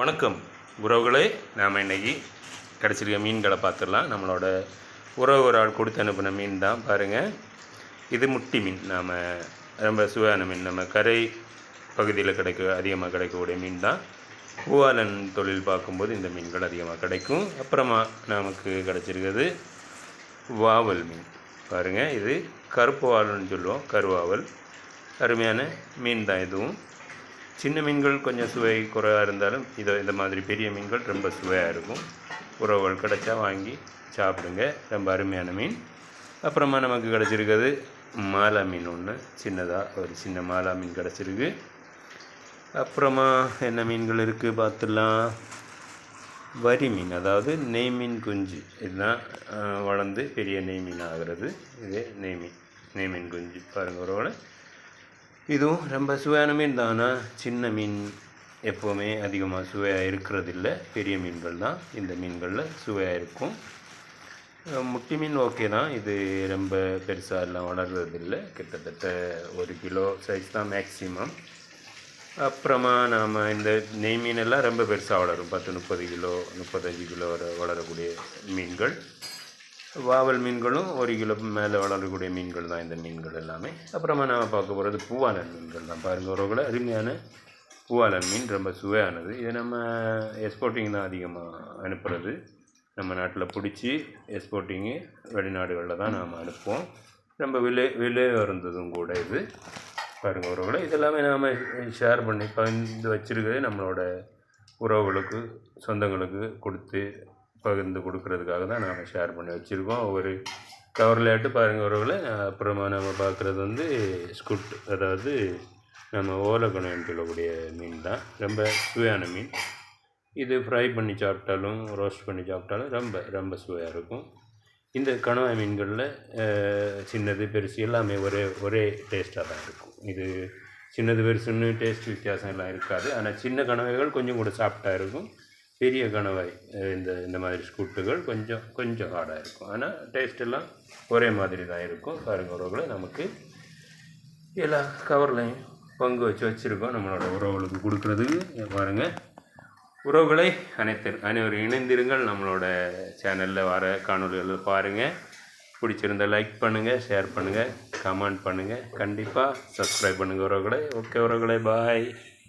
வணக்கம். உறவுகளே நாம் இன்றைக்கி கிடச்சிருக்க மீன்களை பார்த்துடலாம். நம்மளோட உறவு ஒரு ஆள் கொடுத்து அனுப்பின மீன் தான் பாருங்கள் இது முட்டி மீன். நாம் ரொம்ப சுவையான மீன். நம்ம கரை பகுதியில் கிடைக்க அதிகமாக கிடைக்கக்கூடிய மீன் தான். பூவாலன் தொழில் பார்க்கும்போது இந்த மீன்கள் அதிகமாக கிடைக்கும். அப்புறமா நமக்கு கிடச்சிருக்கிறது வாவல் மீன். பாருங்கள் இது கருப்பு வாவல்னு சொல்லுவோம். கருவாவல். அருமையான மீன் தான் இதுவும். சின்ன மீன்கள் கொஞ்சம் சுவை குறைவாக இருந்தாலும் இதை இந்த மாதிரி பெரிய மீன்கள் ரொம்ப சுவையாக இருக்கும். உறவுகள் கிடச்சா வாங்கி சாப்பிடுங்க. ரொம்ப அருமையான மீன். அப்புறமா நமக்கு கிடச்சிருக்கிறது மாலா மீன் ஒன்று சின்னதாக ஒரு சின்ன மாலா மீன் கிடச்சிருக்கு. அப்புறமா என்ன மீன்கள் இருக்குது பார்த்துடலாம். வரி மீன் அதாவது நெய் மீன் குஞ்சு. இதுதான் வளர்ந்து பெரிய நெய் மீன் ஆகிறது. இதே நெய் மீன் நெய் மீன் குஞ்சு. பாருங்கள் ஒருவேளை இதுவும் ரொம்ப சுவையான மீன் தானா? சின்ன மீன் எப்போவுமே அதிகமாக சுவையாக இருக்கிறதில்ல. பெரிய மீன்கள் தான். இந்த மீன்களில் சுவையாக இருக்கும். முட்டி மீன் ஓகே தான். இது ரொம்ப பெருசாக எல்லாம் வளர்றதில்ல. கிட்டத்தட்ட ஒரு கிலோ சைஸ் தான் மேக்ஸிமம் அப்புறமா நாம் இந்த நெய் மீனெல்லாம் ரொம்ப பெருசாக வளரும். பத்து முப்பது கிலோ முப்பத்தஞ்சு கிலோ வர வளரக்கூடிய மீன்கள். வாவல் மீன்களும் ஒரு கிலோ மேலே வளரக்கூடிய மீன்கள் தான் இந்த மீன்கள் எல்லாமே. அப்புறமா நாம் பார்க்க போகிறது பூவாலன் மீன்கள் தான். பாருங்கள் உறவுகளை அருமையான பூவாலன் மீன் ரொம்ப சுவையானது. இது நம்ம எக்ஸ்போர்ட்டிங் தான் அதிகமாக அனுப்புகிறது நம்ம நாட்டில் பிடிச்சி எக்ஸ்போர்ட்டிங்கு வெளிநாடுகளில் தான் நாம் அனுப்புவோம். ரொம்ப விலை விலை இருந்ததும் கூட இது. பாருங்க உறவுகளை இதெல்லாமே நாம் ஷேர் பண்ணி பகிர்ந்து வச்சுருக்கிறது நம்மளோட உறவுகளுக்கு சொந்தங்களுக்கு கொடுத்து பகிர்ந்து கொடுக்கறதுக்காக தான் நாங்கள் ஷேர் பண்ணி வச்சுருக்கோம். ஒரு கவர்லையாட்டு பாருங்கள் உறவில் அப்புறமா நம்ம பார்க்குறது வந்து ஸ்குட் அதாவது நம்ம ஓலக்கணுன்னு சொல்லக்கூடிய மீன் தான். ரொம்ப சுவையான மீன். இது ஃப்ரை பண்ணி சாப்பிட்டாலும் ரோஸ்ட் பண்ணி சாப்பிட்டாலும் ரொம்ப ரொம்ப சுவையாக இருக்கும். இந்த கணவாய் மீன்களில் சின்னது பெருசு எல்லாமே ஒரே ஒரே டேஸ்ட்டாக தான் இருக்கும். இது சின்னது பெருசுன்னு டேஸ்ட் வித்தியாசம் எல்லாம் இருக்காது. ஆனால் சின்ன கணவைகள் கொஞ்சம் கூட சாப்பிட்டா இருக்கும். பெரிய கணவாய் இந்த இந்த மாதிரி ஸ்கூட்டுகள் கொஞ்சம் கொஞ்சம் ஹார்டாக இருக்கும். ஆனால் டேஸ்ட்டெல்லாம் ஒரே மாதிரி தான் இருக்கும். பாருங்கள் உறவுகளை நமக்கு எல்லா கவர்லையும் பங்கு வச்சு வச்சுருக்கோம். நம்மளோட உறவுகளுக்கு கொடுக்குறதுக்கு. பாருங்கள் உறவுகளை அனைத்து அனைவரும் இணைந்திருங்கள். நம்மளோட சேனலில் வர காணொளிகளை பாருங்கள் பிடிச்சிருந்த லைக் பண்ணுங்கள் ஷேர் பண்ணுங்கள் கமெண்ட் பண்ணுங்கள் கண்டிப்பாக சப்ஸ்கிரைப் பண்ணுங்கள் உறவுகளை. ஓகே உறவுகளை பாய்